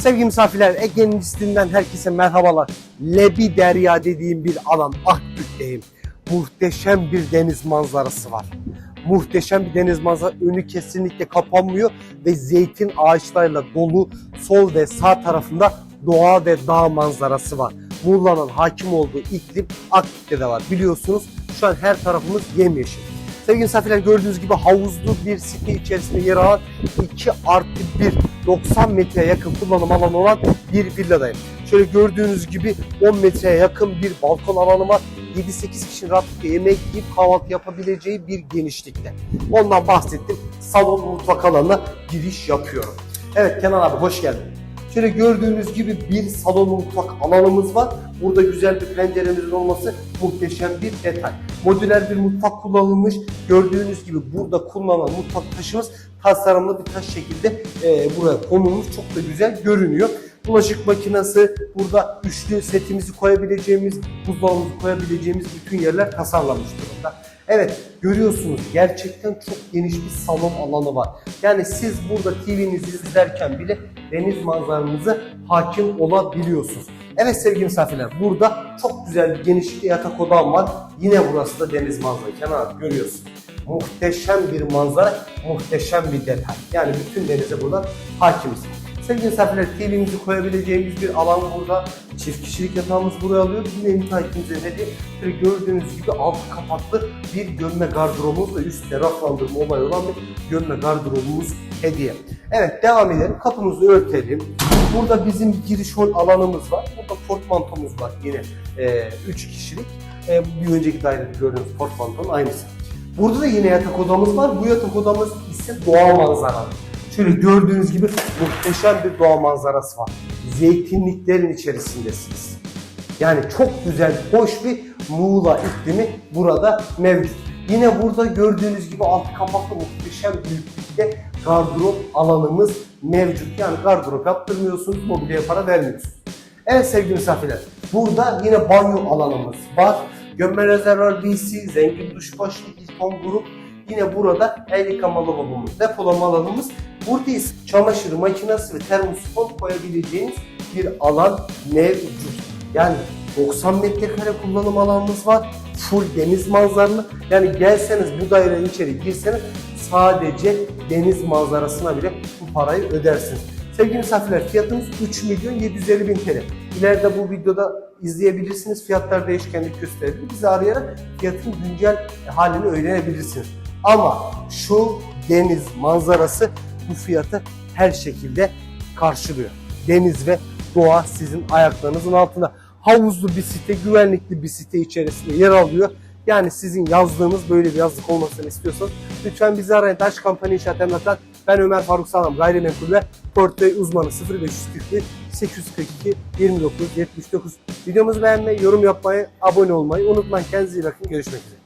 Sevgili misafirler, Ege'nin listinden herkese merhabalar. Lebi Derya dediğim bir alan, Akbük'teyim. Muhteşem bir deniz manzarası var. Muhteşem bir deniz manzarası, önü kesinlikle kapanmıyor ve zeytin ağaçlarıyla dolu sol ve sağ tarafında doğa ve dağ manzarası var. Muğla'nın hakim olduğu iklim Akbük'te de var. Biliyorsunuz şu an her tarafımız yemyeşil. Sevgili misafirler gördüğünüz gibi havuzlu bir site içerisinde yer alan 2 artı 1 90 metreye yakın kullanım alanı olan bir villadayım. Şöyle gördüğünüz gibi 10 metreye yakın bir balkon alanı var. 7-8 kişinin rahatlıkla yemek yiyip kahvaltı yapabileceği bir genişlikte. Ondan bahsettim. Salon mutfak alanına giriş yapıyorum. Evet Kenan abi hoş geldin. Şöyle gördüğünüz gibi bir salon mutfak alanımız var. Burada güzel bir penceremizin olması muhteşem bir detay. Modüler bir mutfak kullanılmış. Gördüğünüz gibi burada kullanılan mutfak taşımız tasarımlı bir taş şekilde e, buraya konulmuş. Çok da güzel görünüyor. Bulaşık makinesi, burada üçlü setimizi koyabileceğimiz, buzdolabımızı koyabileceğimiz bütün yerler tasarlanmış durumda. Evet görüyorsunuz gerçekten çok geniş bir salon alanı var. Yani siz burada TV'nizi izlerken bile deniz manzaranızı hakim olabiliyorsunuz. Evet sevgili misafirler burada çok güzel bir genişlikli yatak odam var. Yine burası da deniz manzarası. Kenan abi görüyorsun. Muhteşem bir manzara, muhteşem bir detay. Yani bütün denize buradan hakimiz. Sevgili misafirler TV'mizi koyabileceğimiz bir alan burada. Çift kişilik yatağımız buraya alıyor. Yine müteahhitimize hediye. Böyle gördüğünüz gibi altı kapaklı bir gömme gardırobumuz ve üstte raflandırma olayı olan bir gömme gardırobumuz hediye. Evet devam edelim. Kapımızı örtelim. Burada bizim giriş hol alanımız var. Burada portmantomuz var yine 3 kişilik. E, bir önceki dairede gördüğünüz portmantonun aynısı. Burada da yine yatak odamız var. Bu yatak odamız ise doğa manzaralı. Şöyle gördüğünüz gibi muhteşem bir doğa manzarası var. Zeytinliklerin içerisindesiniz. Yani çok güzel, hoş bir Muğla iklimi burada mevcut. Yine burada gördüğünüz gibi altı kapaklı muhteşem büyüklükte gardırop alanımız mevcut. Yani gardırop yaptırmıyorsunuz, mobilyaya para vermiyorsunuz. Evet sevgili misafirler, burada yine banyo alanımız var. Gömme rezervuar BC, zengin duş başlı İlkon grup. Yine burada el yıkama lavabomuz, depolama alanımız. Burada ise çamaşır makinesi ve termosifon koyabileceğiniz bir alan mevcut. Yani 90 metrekare kullanım alanımız var. Full deniz manzaralı. Yani gelseniz bu dairenin içeri girseniz sadece deniz manzarasına bile bu parayı ödersiniz. Sevgili misafirler fiyatımız 3 milyon 750 bin TL. İleride bu videoda izleyebilirsiniz. Fiyatlar değişkenlik gösterebilir. Bizi arayarak fiyatın güncel halini öğrenebilirsiniz. Ama şu deniz manzarası bu fiyatı her şekilde karşılıyor. Deniz ve doğa sizin ayaklarınızın altında. Havuzlu bir site, güvenlikli bir site içerisinde yer alıyor. Yani sizin yazdığınız böyle bir yazlık olmasını istiyorsanız lütfen bizi arayın. Taş Kampanya İnşaat Emlak'tan ben Ömer Faruk Sağlam gayrimenkul ve portföy uzmanı 0541 842 29 79. Videomuzu beğenmeyi, yorum yapmayı, abone olmayı unutmayın. Kendinize iyi bakın. Görüşmek üzere.